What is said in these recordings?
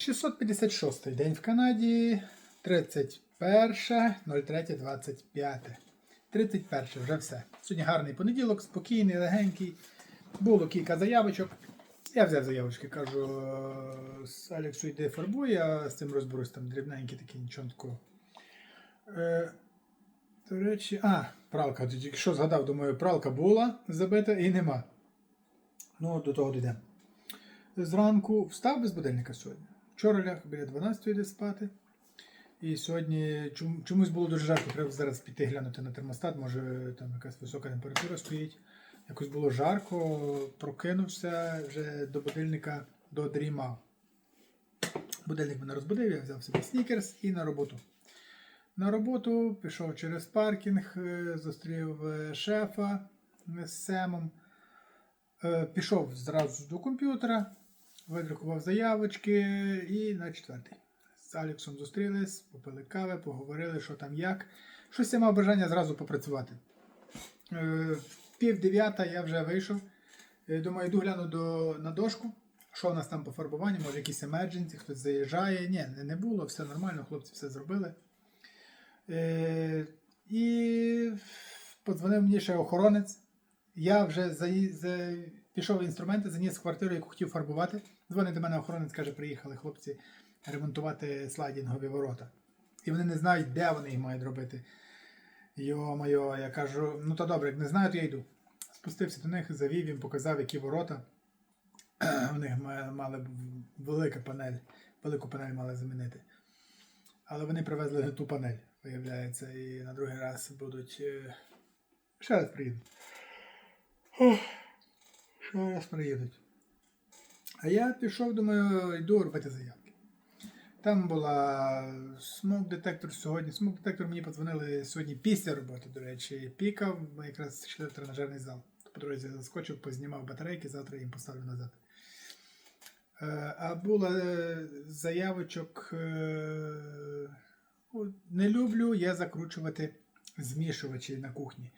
656 день в Канаді, 31.03.25. 31 вже все. Сьогодні гарний понеділок, спокійний, легенький. Було кілька заявочок. Я взяв заявочки, кажу, е, з Алексу йди фарбуй, я з цим розберусь, там дрібненькі такі, нічого такого. Е, до речі, а, пралка. Тільки що згадав, думаю, пралка була забита і нема. Ну, до того дійдемо. Зранку встав без будильника сьогодні. Вчора ляг біля 12 йде спати. І сьогодні чом- чомусь було дуже жарко, треба зараз піти глянути на термостат, може там якась висока температура стоїть. Якось було жарко, прокинувся вже до будильника додрімав. Будильник мене розбудив, я взяв собі снікерс і на роботу. На роботу пішов через паркінг, е, зустрів е, шефа з Семом. Е, Пішов зразу до комп'ютера, видрукував заявочки і на четвертий. З Аліксом зустрілись, попили кави, поговорили, що там як. Щось я мав бажання зразу попрацювати. Е, в Пів дев'ята я вже вийшов. Е, Думаю, йду гляну до, на дошку. Що у нас там по фарбуванню, може якісь емердженці, хтось заїжджає. Ні, не- було, все нормально, хлопці все зробили. Е, і подзвонив мені ще охоронець. Я вже заї- за... пішов в інструменти, заніс в квартиру, яку хотів фарбувати. Дзвонить до мене охоронець, каже, приїхали хлопці ремонтувати слайдінгові ворота. І вони не знають, де вони їх мають робити. Йо-моє, я кажу, ну то добре, як не знаю, то я йду. Спустився до них, завів їм, показав, які ворота. У них мали велика панель, велику панель мали замінити. Але вони привезли не ту панель, виявляється, і на другий раз будуть. е, Ще раз приїдуть. Ще раз приїдуть. А я пішов, думаю, йду робити заявки. Там була смок детектор сьогодні. Смок детектор мені подзвонили сьогодні після роботи, до речі, пікав. Ми якраз йшли в тренажерний зал. По дорозі заскочив, познімав батарейки, завтра їм поставлю назад. Е, А було е, заявочок. е, Не люблю я закручувати змішувачі на кухні.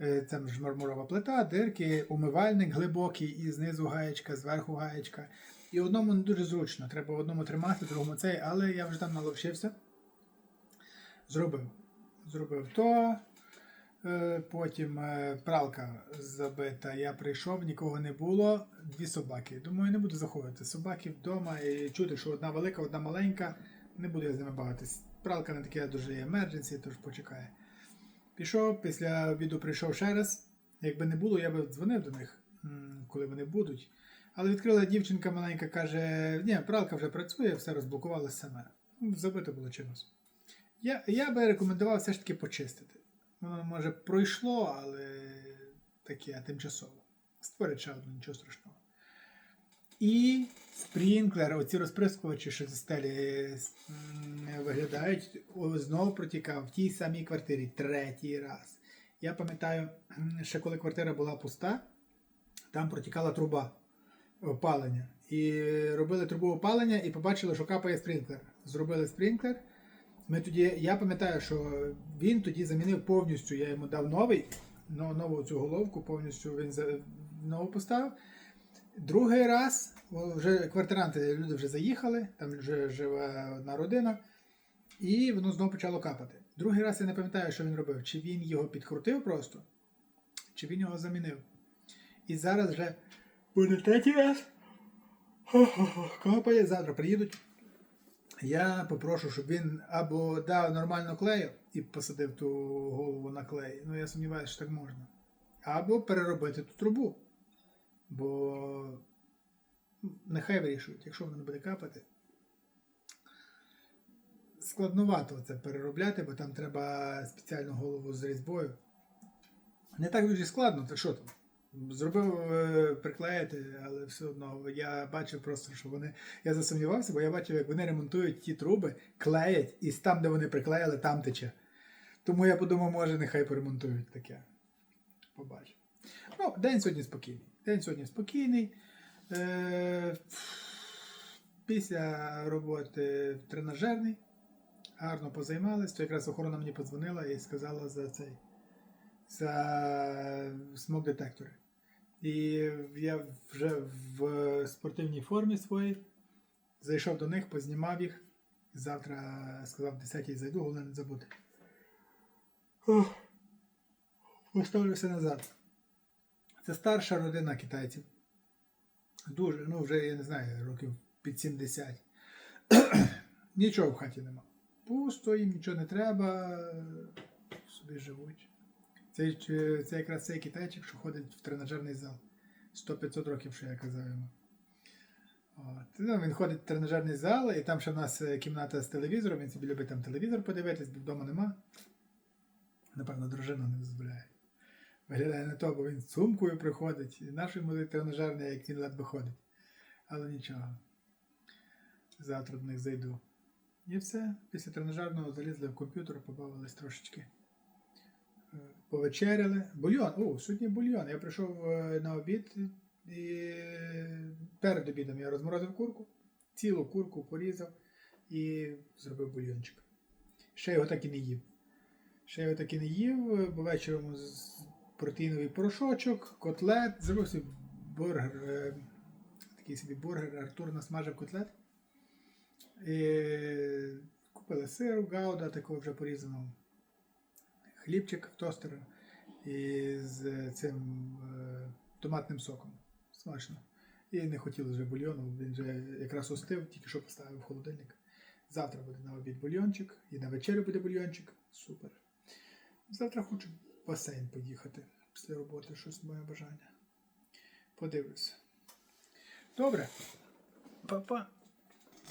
Е, Там ж мармурова плита, дирки, умивальник глибокий, і знизу гаєчка, зверху гаєчка. І одному не дуже зручно. Треба одному тримати, другому цей, але я вже там наловчився. Зробив. Зробив то. Е, Потім е, пралка забита. Я прийшов, нікого не було. Дві собаки. Думаю, не буду заходити. Собаки вдома і чути, що одна велика, одна маленька. Не буду я з ними бавитись. Пралка не таке дуже емердженсі, тож почекає. Пішов, після обіду прийшов ще раз. Якби не було, я би дзвонив до них, коли вони будуть. Але відкрила дівчинка маленька, каже: ні, пралка вже працює, все розблокувалося саме. Ну, Забито було чимось. Я, я би рекомендував все ж таки почистити. Воно може пройшло, але таке тимчасово. Створить ще одну, нічого страшного. І спрінклер, оці розприскувачі, що зі стелі виглядають, знову протікав в тій самій квартирі третій раз. Я пам'ятаю, ще коли квартира була пуста, там протікала труба опалення. І робили трубу опалення і побачили, що капає спрінклер. Зробили спрінклер. Ми тоді, я пам'ятаю, що він тоді замінив повністю, я йому дав новий, нову цю головку, повністю він нову поставив. Другий раз, вже квартиранти, люди вже заїхали, там вже живе одна родина, і воно знову почало капати. Другий раз я не пам'ятаю, що він робив. Чи він його підкрутив просто, чи він його замінив. І зараз вже буде третій раз. Капає, завтра приїдуть. Я попрошу, щоб він або дав нормально клею і посадив ту голову на клей. Ну я сумніваюся, що так можна. Або переробити ту трубу. Бо ну, нехай вирішують, якщо воно не буде капати. Складнувато це переробляти, бо там треба спеціальну голову з різьбою. Не так дуже складно, так що там? Зробив е, приклеїти, але все одно я бачив просто, що вони. Я засумнівався, бо я бачив, як вони ремонтують ті труби, клеять, і там, де вони приклеїли, там тече. Тому я подумав, може, нехай поремонтують таке. Побачив. Ну, день сьогодні спокійний. День сьогодні спокійний. Е, після роботи тренажерний. Гарно позаймались. То якраз охорона мені подзвонила і сказала за цей за смок детектори. І я вже в спортивній формі своїй Зайшов до них, познімав їх. Завтра сказав, в 10 зайду, головне не забути. Ох. Поставлю все назад. Це старша родина китайців. Дуже, ну вже я не знаю, років під 70. Нічого в хаті нема. Пусто, їм нічого не треба, собі живуть. Це, це якраз цей китайчик, що ходить в тренажерний зал. 100-500 років, що я казав йому. От. Ну, він ходить в тренажерний зал, і там ще в нас е, кімната з телевізором, він собі любить там телевізор подивитись, бо вдома нема. Напевно, дружина не дозволяє. Виглядає не то, бо він з сумкою приходить. І наш йому тренажерний, як він ледве ходить. Але нічого. Завтра до них зайду. І все. Після тренажерного залізли в комп'ютер, побавились трошечки. Е, Повечеряли. Бульйон. О, сьогодні бульйон. Я прийшов е, на обід і перед обідом я розморозив курку, цілу курку порізав і зробив бульйончик. Ще його так і не їв. Ще його так і не їв, бо вечором протеїновий порошочок, котлет, зробив собі бургер, е, такий собі бургер, Артур насмажив котлет. І купили сир, гауда, такого вже порізаного. Хлібчик в тостер і з цим е, томатним соком. Смачно. І не хотіли вже бульйону, він вже якраз остив, тільки що поставив в холодильник. Завтра буде на обід бульйончик, і на вечерю буде бульйончик. Супер. Завтра хочу басейн поїхати після роботи, щось моє бажання. Подивлюся. Добре. Па-па.